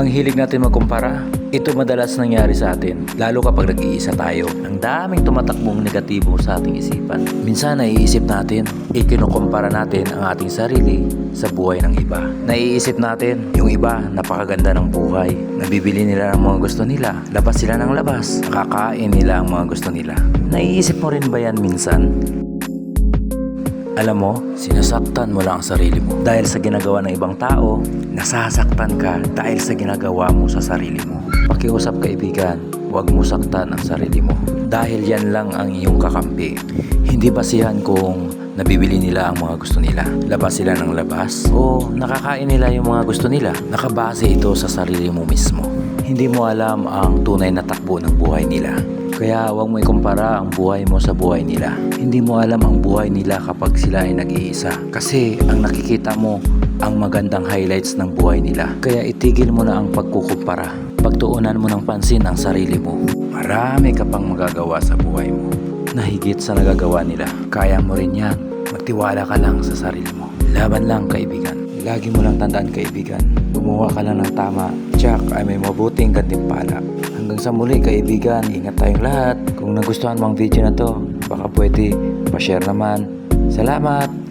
Ang hilig natin magkumpara, ito madalas nangyari sa atin, lalo kapag nag-iisa tayo. Ang daming tumatakbong negatibo sa ating isipan. Minsan naiisip natin, ikinukumpara natin ang ating sarili sa buhay ng iba. Naiisip natin, yung iba napakaganda ng buhay. Nabibili nila ang mga gusto nila, labas sila ng labas, nakakain nila ang mga gusto nila. Naiisip mo rin ba yan minsan? Alam mo, sinasaktan mo lang ang sarili mo. Dahil sa ginagawa ng ibang tao, nasasaktan ka dahil sa ginagawa mo sa sarili mo. Pakiusap kaibigan, huwag mo saktan ang sarili mo. Dahil yan lang ang iyong kakampi. Hindi basihan kung nabibili nila ang mga gusto nila. Labas sila ng labas o nakakain nila yung mga gusto nila. Nakabase ito sa sarili mo mismo. Hindi mo alam ang tunay na takbo ng buhay nila. Kaya huwag mo ikumpara ang buhay mo sa buhay nila. Hindi mo alam ang buhay nila kapag sila ay nag-iisa. Kasi ang nakikita mo ang magandang highlights ng buhay nila. Kaya itigil mo na ang pagkukumpara. Pagtuunan mo ng pansin ang sarili mo. Marami ka pang magagawa sa buhay mo na higit sa nagagawa nila. Kaya mo rin yan. Magtiwala ka lang sa sarili mo. Laban lang kaibigan. Lagi mo lang tandaan kaibigan. Gumawa ka lang ng tama. Jack ay may mabuting gantimpala. Hanggang sa muli kaibigan, ingat tayong lahat. Kung nagustuhan mo ang video na to, baka pwede pa-share naman. Salamat!